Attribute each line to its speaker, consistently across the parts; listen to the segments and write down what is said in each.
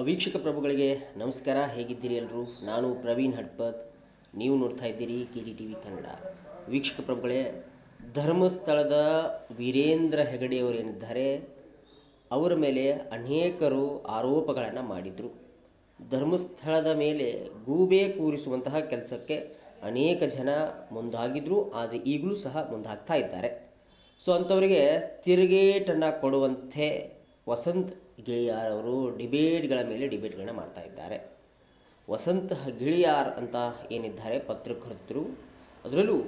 Speaker 1: ವೀಕ್ಷಕ ಪ್ರಭುಗಳಿಗೆ ನಮಸ್ಕಾರ. ಹೇಗಿದ್ದೀರಿ ಎಲ್ಲರೂ? ನಾನು ಪ್ರವೀಣ್ ಹಡ್ಪತ್ ನೀವು ನೋಡ್ತಾ ಇದ್ದೀರಿ K D T V Kannada. ವೀಕ್ಷಕ ಪ್ರಭುಗಳೇ, ಧರ್ಮಸ್ಥಳದ ವೀರೇಂದ್ರ ಹೆಗಡೆಯವರು ಏನಿದ್ದಾರೆ, ಅವರ ಮೇಲೆ ಅನೇಕರು ಆರೋಪಗಳನ್ನು ಮಾಡಿದರು. ಧರ್ಮಸ್ಥಳದ ಮೇಲೆ ಗೂಬೆ ಕೂರಿಸುವಂತಹ ಕೆಲಸಕ್ಕೆ ಅನೇಕ ಜನ ಮುಂದಾಗಿದ್ದರು ಆದರೆ ಈಗಲೂ ಸಹ ಮುಂದಾಗ್ತಾ ಇದ್ದಾರೆ. ಸೊ, ಅಂಥವರಿಗೆ ತಿರುಗೇಟನ್ನು ಕೊಡುವಂತೆ ವಸಂತ್ ಗಿಳಿಯಾರ್ ಅವರು ಡಿಬೇಟ್ಗಳ ಮೇಲೆ ಡಿಬೇಟ್ಗಳನ್ನ ಮಾಡ್ತಾ ಇದ್ದಾರೆ. ವಸಂತ ಗಿಳಿಯಾರ್ ಅಂತ ಏನಿದ್ದಾರೆ ಪತ್ರಕರ್ತರು, ಅದರಲ್ಲೂ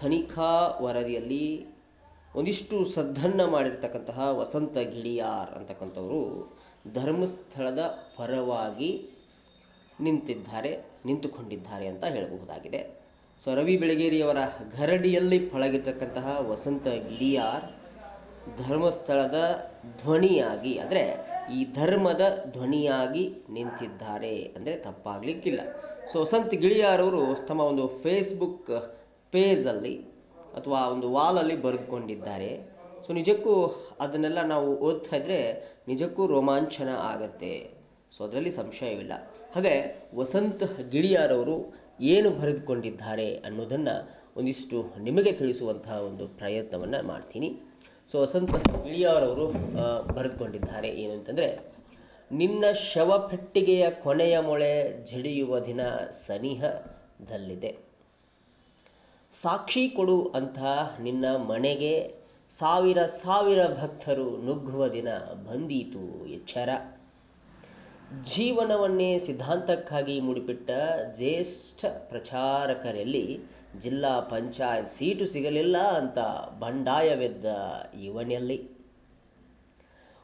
Speaker 1: ತನಿಖಾ ವರದಿಯಲ್ಲಿ ಒಂದಿಷ್ಟು ಸದ್ದನ್ನು ಮಾಡಿರ್ತಕ್ಕಂತಹ ವಸಂತ ಗಿಳಿಯಾರ್ ಅಂತಕ್ಕಂಥವರು ಧರ್ಮಸ್ಥಳದ ಪರವಾಗಿ ನಿಂತಿದ್ದಾರೆ, ನಿಂತುಕೊಂಡಿದ್ದಾರೆ ಅಂತ ಹೇಳಬಹುದಾಗಿದೆ. ಸೊ, ರವಿ ಬೆಳಗೇರಿಯವರ ಗರಡಿಯಲ್ಲಿ ಪಳಗಿರ್ತಕ್ಕಂತಹ ವಸಂತ ಗಿಳಿಯಾರ್ ಧರ್ಮಸ್ಥಳದ ಧ್ವನಿಯಾಗಿ, ಅಂದರೆ ಈ ಧರ್ಮದ ಧ್ವನಿಯಾಗಿ ನಿಂತಿದ್ದಾರೆ, ಅಂದರೆ ತಪ್ಪಾಗಲಿಕ್ಕಿಲ್ಲ. ಸೊ ಸಂತ ಗಿಳಿಯಾರವರು ತಮ್ಮ ಒಂದು ಫೇಸ್ಬುಕ್ ಪೇಜಲ್ಲಿ ಅಥವಾ ಒಂದು ವಾಲಲ್ಲಿ ಬರೆದುಕೊಂಡಿದ್ದಾರೆ. ಸೊ ನಿಜಕ್ಕೂ ಅದನ್ನೆಲ್ಲ ನಾವು ಓದ್ತಾ ಇದ್ದರೆ ನಿಜಕ್ಕೂ ರೋಮಾಂಚನ ಆಗತ್ತೆ. ಸೊ ಅದರಲ್ಲಿ ಸಂಶಯವಿಲ್ಲ. ಹಾಗೆ ವಸಂತ ಗಿಳಿಯಾರವರು ಏನು ಬರೆದುಕೊಂಡಿದ್ದಾರೆ ಅನ್ನೋದನ್ನು ಒಂದಿಷ್ಟು ನಿಮಗೆ ತಿಳಿಸುವಂತಹ ಒಂದು ಪ್ರಯತ್ನವನ್ನು ಮಾಡ್ತೀನಿ. ಸೊ ವಸಂತ ಇಳಿಯವರವರು ಬರೆದುಕೊಂಡಿದ್ದಾರೆ ಏನು ಅಂತಂದರೆ ನಿನ್ನ ಶವಪೆಟ್ಟಿಗೆಯ ಕೊನೆಯ ಮೊಳೆ ಜಡಿಯುವ ದಿನ ಸನಿಹದಲ್ಲಿದೆ. ಸಾಕ್ಷಿ ಕೊಡು ಅಂತ ನಿನ್ನ ಮನೆಗೆ ಸಾವಿರ ಸಾವಿರ ಭಕ್ತರು ನುಗ್ಗುವ ದಿನ ಬಂದೀತು, ಎಚ್ಚರ. ಜೀವನವನ್ನೇ ಸಿದ್ಧಾಂತಕ್ಕಾಗಿ ಮುಡಿಪಿಟ್ಟ ಜ್ಯೇಷ್ಠ ಪ್ರಚಾರಕರಲ್ಲಿ ಜಿಲ್ಲಾ ಪಂಚಾಯತ್ ಸೀಟು ಸಿಗಲಿಲ್ಲ ಅಂತ ಬಂಡಾಯವೆದ್ದ ಇವನಲ್ಲಿ.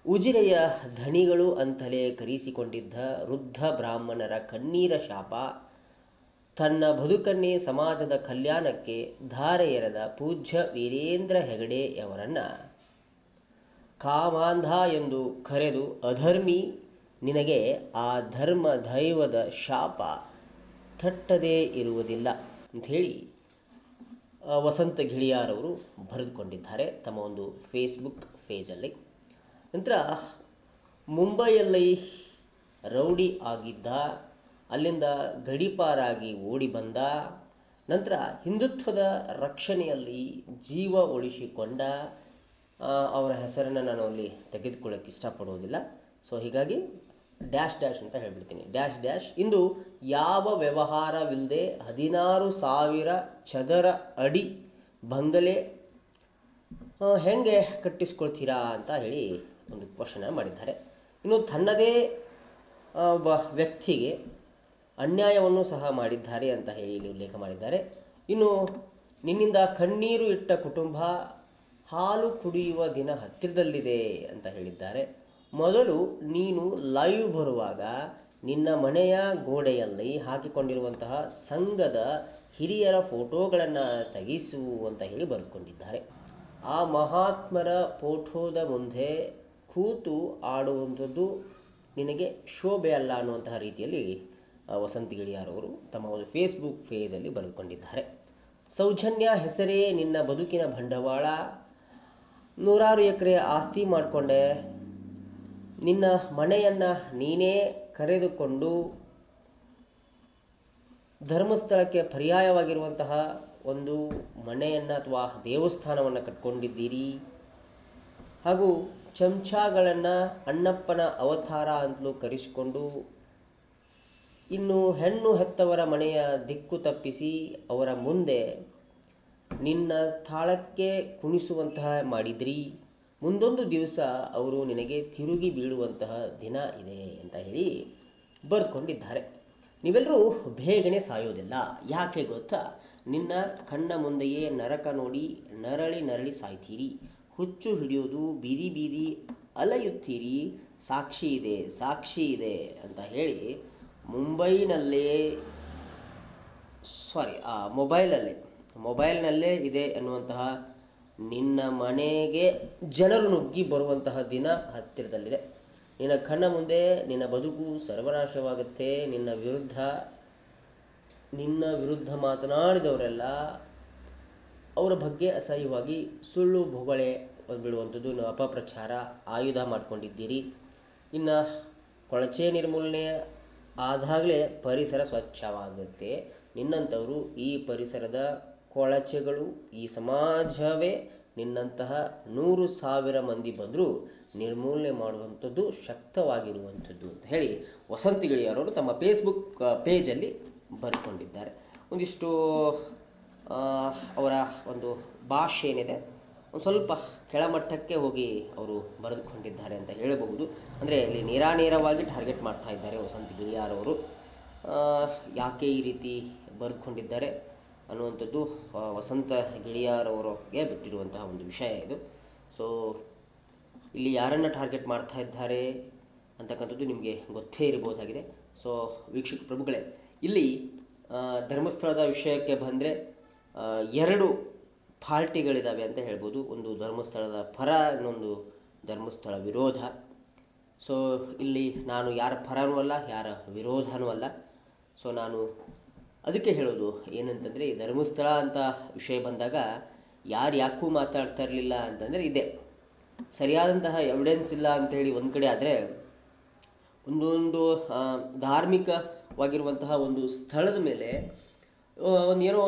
Speaker 1: ಉಜಿರೆಯ ಧನಿಗಳು ಅಂತಲೇ ಕರೆಸಿಕೊಂಡಿದ್ದ ವೃದ್ಧ ಬ್ರಾಹ್ಮಣರ ಕಣ್ಣೀರ ಶಾಪ, ತನ್ನ ಬದುಕನ್ನೇ ಸಮಾಜದ ಕಲ್ಯಾಣಕ್ಕೆ ಧಾರೆ ಎರೆದ ಪೂಜ್ಯ ವೀರೇಂದ್ರ ಹೆಗಡೆಯವರನ್ನು ಕಾಮಾಂಧ ಎಂದು ಕರೆದು ಅಧರ್ಮಿ ನಿನಗೆ ಆ ಧರ್ಮ ದೈವದ ಶಾಪ ತಟ್ಟದೇ ಇರುವುದಿಲ್ಲ ಅಂಥೇಳಿ ವಸಂತ ಗಿಳಿಯಾರವರು ಬರೆದುಕೊಂಡಿದ್ದಾರೆ ತಮ್ಮ ಒಂದು ಫೇಸ್ಬುಕ್ ಪೇಜಲ್ಲಿ. ನಂತರ, ಮುಂಬೈಯಲ್ಲಿ ರೌಡಿ ಆಗಿದ್ದ, ಅಲ್ಲಿಂದ ಗಡೀಪಾರಾಗಿ ಓಡಿ ಬಂದ, ನಂತರ ಹಿಂದುತ್ವದ ರಕ್ಷಣೆಯಲ್ಲಿ ಜೀವ ಉಳಿಸಿಕೊಂಡ ಅವರ ಹೆಸರನ್ನು ನಾನು ಅಲ್ಲಿ ತೆಗೆದುಕೊಳ್ಳೋಕ್ಕೆ ಇಷ್ಟಪಡುವುದಿಲ್ಲ. ಸೊ ಹೀಗಾಗಿ ಡ್ಯಾಶ್ ಡ್ಯಾಶ್ ಅಂತ ಹೇಳ್ಬಿಡ್ತೀನಿ. Dash dash. ಇಂದು ಯಾವ ವ್ಯವಹಾರವಿಲ್ಲದೆ ಹದಿನಾರು ಸಾವಿರ ಚದರ ಅಡಿ ಬಂಗಲೆ ಹೇಗೆ ಕಟ್ಟಿಸ್ಕೊಳ್ತೀರಾ ಅಂತ ಹೇಳಿ ಒಂದು ಕ್ವಶನ ಮಾಡಿದ್ದಾರೆ. ಇನ್ನು ತನ್ನದೇ ಒಬ್ಬ ವ್ಯಕ್ತಿಗೆ ಅನ್ಯಾಯವನ್ನು ಸಹ ಮಾಡಿದ್ದಾರೆ ಅಂತ ಹೇಳಿ ಇಲ್ಲಿ ಉಲ್ಲೇಖ ಮಾಡಿದ್ದಾರೆ. ಇನ್ನು ನಿನ್ನಿಂದ ಕಣ್ಣೀರು ಇಟ್ಟ ಕುಟುಂಬ ಹಾಲು ಕುಡಿಯುವ ದಿನ ಹತ್ತಿರದಲ್ಲಿದೆ ಅಂತ ಹೇಳಿದ್ದಾರೆ. ಮೊದಲು ನೀನು ಲೈವ್ ಬರುವಾಗ ನಿನ್ನ ಮನೆಯ ಗೋಡೆಯಲ್ಲಿ ಹಾಕಿಕೊಂಡಿರುವಂತಹ ಸಂಘದ ಹಿರಿಯರ ಫೋಟೋಗಳನ್ನು ತೆಗೆಸು ಅಂತ ಹೇಳಿ ಬರೆದುಕೊಂಡಿದ್ದಾರೆ. ಆ ಮಹಾತ್ಮರ ಫೋಟೋದ ಮುಂದೆ ಕೂತು ಆಡುವಂಥದ್ದು ನಿನಗೆ ಶೋಭೆ ಅಲ್ಲ ಅನ್ನುವಂತಹ ರೀತಿಯಲ್ಲಿ ವಸಂತಿ ಗಿಳಿಯಾರವರು ತಮ್ಮ ಒಂದು ಫೇಸ್ಬುಕ್ ಪೇಜಲ್ಲಿ ಬರೆದುಕೊಂಡಿದ್ದಾರೆ. ಸೌಜನ್ಯ ಹೆಸರೇ ನಿನ್ನ ಬದುಕಿನ ಬಂಡವಾಳ. ನೂರಾರು ಎಕರೆ ಆಸ್ತಿ ಮಾಡಿಕೊಂಡೆ. ನಿನ್ನ ಮನೆಯನ್ನು ನೀನೇ ಕರೆದುಕೊಂಡು ಧರ್ಮಸ್ಥಳಕ್ಕೆ ಪರ್ಯಾಯವಾಗಿರುವಂತಹ ಒಂದು ಮನೆಯನ್ನು ಅಥವಾ ದೇವಸ್ಥಾನವನ್ನು ಕಟ್ಕೊಂಡಿದ್ದೀರಿ. ಹಾಗೂ ಚಮಚಾಗಳನ್ನು ಅಣ್ಣಪ್ಪನ ಅವತಾರ ಅಂತಲೂ ಕರೆಸಿಕೊಂಡು ಇನ್ನು ಹೆಣ್ಣು ಹೆತ್ತವರ ಮನೆಯ ದಿಕ್ಕು ತಪ್ಪಿಸಿ ಅವರ ಮುಂದೆ ನಿನ್ನ ತಾಳಕ್ಕೆ ಕುಣಿಸುವಂತಹ ಮಾಡಿದ್ರಿ. ಮುಂದೊಂದು ದಿವಸ ಅವರು ನಿನಗೆ ತಿರುಗಿ ಬೀಳುವಂತಹ ದಿನ ಇದೆ ಅಂತ ಹೇಳಿ ಬರೆದುಕೊಂಡಿದ್ದಾರೆ. ನೀವೆಲ್ಲರೂ ಬೇಗನೆ ಸಾಯೋದಿಲ್ಲ. ಯಾಕೆ ಗೊತ್ತಾ? ನಿನ್ನ ಕಣ್ಣ ಮುಂದೆಯೇ ನರಕ ನೋಡಿ ನರಳಿ ನರಳಿ ಸಾಯ್ತೀರಿ. ಹುಚ್ಚು ಹಿಡಿಯೋದು ಬೀದಿ ಬೀದಿ ಅಲೆಯುತ್ತೀರಿ. ಸಾಕ್ಷಿ ಇದೆ ಸಾಕ್ಷಿ ಇದೆ ಅಂತ ಹೇಳಿ ಮುಂಬೈನಲ್ಲೇ ಸಾರಿ ಆ ಮೊಬೈಲಲ್ಲೇ, ಮೊಬೈಲ್ನಲ್ಲೇ ಇದೆ ಎನ್ನುವಂತಹ ನಿನ್ನ ಮನೆಗೆ ಜನರು ನುಗ್ಗಿ ಬರುವಂತಹ ದಿನ ಹತ್ತಿರದಲ್ಲಿದೆ. ನಿನ್ನ ಕಣ್ಣ ಮುಂದೆ ನಿನ್ನ ಬದುಕು ಸರ್ವನಾಶವಾಗುತ್ತೆ. ನಿನ್ನ ವಿರುದ್ಧ ನಿನ್ನ ವಿರುದ್ಧ ಮಾತನಾಡಿದವರೆಲ್ಲ ಅವರ ಬಗ್ಗೆ ಅಸಹ್ಯವಾಗಿ ಸುಳ್ಳು ಭೂಗಳೆ ಬಿಡುವಂಥದ್ದು ನೀವು ಅಪಪ್ರಚಾರ, ಆಯುಧ ಮಾಡಿಕೊಂಡಿದ್ದೀರಿ. ಇನ್ನು ಕೊಳಚೆ ನಿರ್ಮೂಲನೆ ಆದಾಗಲೇ ಪರಿಸರ ಸ್ವಚ್ಛವಾಗುತ್ತೆ. ನಿನ್ನಂಥವರು ಈ ಪರಿಸರದ ಕೊಳಚೆಗಳು ಈ ಸಮಾಜವೇ ನಿನ್ನಂತಹ ನೂರು ಸಾವಿರ ಮಂದಿ ಬಂದರೂ ನಿರ್ಮೂಲನೆ ಮಾಡುವಂಥದ್ದು ಶಕ್ತವಾಗಿರುವಂಥದ್ದು ಅಂತ ಹೇಳಿ ವಸಂತಿ ಗೆಳೆಯರವರು ತಮ್ಮ ಫೇಸ್ಬುಕ್ ಪೇಜಲ್ಲಿ ಬರ್ಕೊಂಡಿದ್ದಾರೆ. ಒಂದಿಷ್ಟು ಅವರ ಒಂದು ಭಾಷೆ ಏನಿದೆ, ಒಂದು ಸ್ವಲ್ಪ ಕೆಳಮಟ್ಟಕ್ಕೆ ಹೋಗಿ ಅವರು ಬರೆದುಕೊಂಡಿದ್ದಾರೆ ಅಂತ ಹೇಳಬಹುದು. ಅಂದರೆ ಇಲ್ಲಿ ನೇರಾನೇರವಾಗಿ ಟಾರ್ಗೆಟ್ ಮಾಡ್ತಾ ಇದ್ದಾರೆ ವಸಂತ ಗಿಳಿಯಾರವರು. ಯಾಕೆ ಈ ರೀತಿ ಬರೆದುಕೊಂಡಿದ್ದಾರೆ ಅನ್ನುವಂಥದ್ದು ವಸಂತ ಗಿಳಿಯಾರವರಿಗೆ ಬಿಟ್ಟಿರುವಂತಹ ಒಂದು ವಿಷಯ ಇದು. ಸೊ ಇಲ್ಲಿ ಯಾರನ್ನು ಟಾರ್ಗೆಟ್ ಮಾಡ್ತಾ ಇದ್ದಾರೆ ಅಂತಕ್ಕಂಥದ್ದು ನಿಮಗೆ ಗೊತ್ತೇ ಇರಬಹುದಾಗಿದೆ. ಸೊ ವೀಕ್ಷಕ ಪ್ರಭುಗಳೇ, ಇಲ್ಲಿ ಧರ್ಮಸ್ಥಳದ ವಿಷಯಕ್ಕೆ ಬಂದರೆ ಎರಡು ಪಾರ್ಟಿಗಳಿದ್ದಾವೆ ಅಂತ ಹೇಳ್ಬೋದು. ಒಂದು ಧರ್ಮಸ್ಥಳದ ಪರ, ಇನ್ನೊಂದು ಧರ್ಮಸ್ಥಳ ವಿರೋಧ. ಸೊ ಇಲ್ಲಿ ನಾನು ಯಾರ ಪರನೂ ಅಲ್ಲ, ಯಾರ ವಿರೋಧನೂ ಅಲ್ಲ. ಸೊ ನಾನು ಅದಕ್ಕೆ ಹೇಳೋದು ಏನಂತಂದರೆ, ಈ ಧರ್ಮಸ್ಥಳ ಅಂತ ವಿಷಯ ಬಂದಾಗ ಯಾರು ಯಾಕೂ ಮಾತಾಡ್ತಾ ಇರಲಿಲ್ಲ ಅಂತಂದರೆ ಇದೆ. ಸರಿಯಾದಂತಹ ಎವಿಡೆನ್ಸ್ ಇಲ್ಲ ಅಂತೇಳಿ ಒಂದು ಕಡೆ ಆದರೆ, ಒಂದೊಂದು ಧಾರ್ಮಿಕವಾಗಿರುವಂತಹ ಒಂದು ಸ್ಥಳದ ಮೇಲೆ ಒಂದು ಏನೋ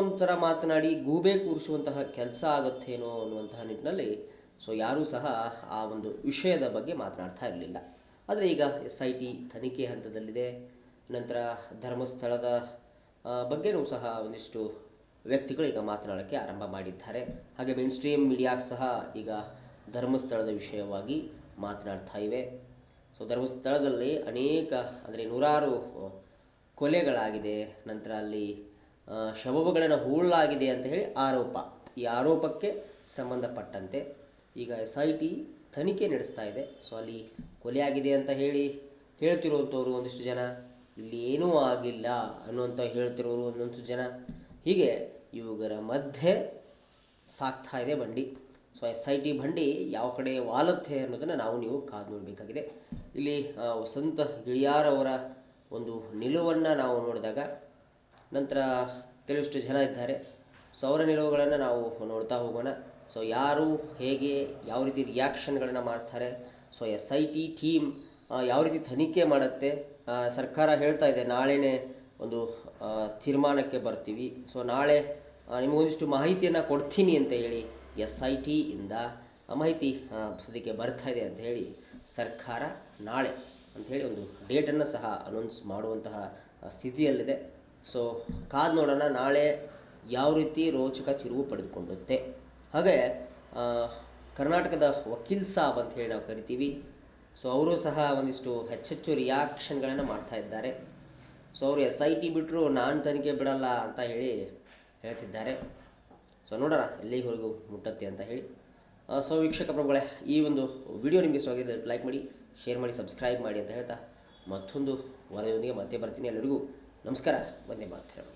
Speaker 1: ಮಾತನಾಡಿ ಗೂಬೆ ಕೂರಿಸುವಂತಹ ಕೆಲಸ ಆಗುತ್ತೇನೋ ಅನ್ನುವಂತಹ ನಿಟ್ಟಿನಲ್ಲಿ ಸೊ ಯಾರೂ ಸಹ ಆ ಒಂದು ವಿಷಯದ ಬಗ್ಗೆ ಮಾತನಾಡ್ತಾ ಇರಲಿಲ್ಲ. ಆದರೆ ಈಗ ಎಸ್ ಐ ಟಿ ತನಿಖೆ ಹಂತದಲ್ಲಿದೆ, ನಂತರ ಧರ್ಮಸ್ಥಳದ ಆ, ಬಗ್ಗೆನೂ ಸಹ ಒಂದಿಷ್ಟು ವ್ಯಕ್ತಿಗಳು ಈಗ ಮಾತನಾಡೋಕ್ಕೆ ಆರಂಭ ಮಾಡಿದ್ದಾರೆ. ಹಾಗೆ ಮೇನ್ ಸ್ಟ್ರೀಮ್ ಮೀಡಿಯಾ ಸಹ ಈಗ ಧರ್ಮಸ್ಥಳದ ವಿಷಯವಾಗಿ ಮಾತನಾಡ್ತಾ ಇವೆ. ಸೊ ಧರ್ಮಸ್ಥಳದಲ್ಲಿ ಅನೇಕ ಅಂದರೆ ನೂರಾರು ಕೊಲೆಗಳಾಗಿದೆ. ನಂತರ ಅಲ್ಲಿ ಶವಗಳನ್ನು ಹೂಳಲಾಗಿದೆ ಅಂತ ಹೇಳಿ ಆರೋಪ. ಈ ಆರೋಪಕ್ಕೆ ಸಂಬಂಧಪಟ್ಟಂತೆ ಈಗ ಎಸ್ ಐ ಟಿ ತನಿಖೆ ನಡೆಸ್ತಾ ಇದೆ. ಸೊ ಅಲ್ಲಿ ಕೊಲೆಯಾಗಿದೆ ಅಂತ ಹೇಳಿ ಹೇಳ್ತಿರುವಂಥವ್ರು ಒಂದಿಷ್ಟು ಜನ. ಇಲ್ಲಿ ಏನೂ ಆಗಿಲ್ಲ ಅನ್ನುವಂಥ ಹೇಳ್ತಿರೋರು ಒಂದೊಂದು ಜನ. ಹೀಗೆ ಇವುಗಳ ಮಧ್ಯೆ ಸಾಕ್ತಾ ಇದೆ ಬಂಡಿ. ಸೊ ಎಸ್ ಐ ಟಿ ಬಂಡಿ ಯಾವ ಕಡೆ ವಾಲುತ್ತೆ ಅನ್ನೋದನ್ನು ನಾವು ನೀವು ಕಾದು ನೋಡಬೇಕಾಗಿದೆ. ಇಲ್ಲಿ ವಸಂತ ಗಿಳಿಯಾರವರ ಒಂದು ನಿಲುವನ್ನು ನಾವು ನೋಡಿದಾಗ ನಂತರ ಕೆಲವಿಷ್ಟು ಜನ ಇದ್ದಾರೆ. ಸೊ ಅವರ ನಿಲುವುಗಳನ್ನು ನಾವು ನೋಡ್ತಾ ಹೋಗೋಣ. ಸೊ ಯಾರು ಹೇಗೆ, ಯಾವ ರೀತಿ ರಿಯಾಕ್ಷನ್ಗಳನ್ನು ಮಾಡ್ತಾರೆ. So S I T team ಯಾವ ರೀತಿ ತನಿಖೆ ಮಾಡುತ್ತೆ? ಸರ್ಕಾರ ಹೇಳ್ತಾ ಇದೆ ನಾಳೆನೇ ಒಂದು ತೀರ್ಮಾನಕ್ಕೆ ಬರ್ತೀವಿ. ಸೊ ನಾಳೆ ನಿಮಗೊಂದಿಷ್ಟು ಮಾಹಿತಿಯನ್ನು ಕೊಡ್ತೀನಿ ಅಂತ ಹೇಳಿ ಎಸ್ ಐ ಟಿಯಿಂದ ಮಾಹಿತಿ ಆ, ಸದ್ಯಕ್ಕೆ ಬರ್ತಾ ಇದೆ ಅಂತ ಹೇಳಿ ಸರ್ಕಾರ ನಾಳೆ ಅಂಥೇಳಿ ಒಂದು ಡೇಟನ್ನು ಸಹ ಅನೌನ್ಸ್ ಮಾಡುವಂತಹ ಸ್ಥಿತಿಯಲ್ಲಿದೆ. ಸೊ ಕಾದು ನೋಡೋಣ ನಾಳೆ ಯಾವ ರೀತಿ ರೋಚಕ ತಿರುವು ಪಡೆದುಕೊಳ್ಳುತ್ತೆ ಹಾಗೆ ಕರ್ನಾಟಕದ ವಕೀಲ್ ಸಾಬ್ ಅಂತ ಹೇಳಿ ನಾವು ಕರಿತೀವಿ. ಸೊ ಅವರು ಸಹ ಒಂದಿಷ್ಟು ಹೆಚ್ಚೆಚ್ಚು ರಿಯಾಕ್ಷನ್ಗಳನ್ನು ಮಾಡ್ತಾ ಇದ್ದಾರೆ. ಸೊ ಅವರು ಎಸ್ ಐ ಟಿ ಬಿಟ್ಟರು ನಾನು ತನಿಖೆ ಬಿಡಲ್ಲ ಅಂತ ಹೇಳಿ ಹೇಳ್ತಿದ್ದಾರೆ. ಸೊ ನೋಡೋಣ ಎಲ್ಲಿವರೆಗೂ ಮುಟ್ಟತ್ತೆ ಅಂತ ಹೇಳಿ. ಸೊ ವೀಕ್ಷಕ ಪ್ರಭುಗಳೇ, ಈ ಒಂದು ವಿಡಿಯೋ ನಿಮಗೆ ಇಷ್ಟವಾಗಿದೆ ಲೈಕ್ ಮಾಡಿ ಶೇರ್ ಮಾಡಿ ಸಬ್ಸ್ಕ್ರೈಬ್ ಮಾಡಿ ಅಂತ ಹೇಳ್ತಾ ಮತ್ತೊಂದು ವರದಿಯೊಂದಿಗೆ ಮತ್ತೆ ಬರ್ತೀನಿ. ಎಲ್ಲರಿಗೂ ನಮಸ್ಕಾರ. ವಂದೇ ಮಾತರಂ.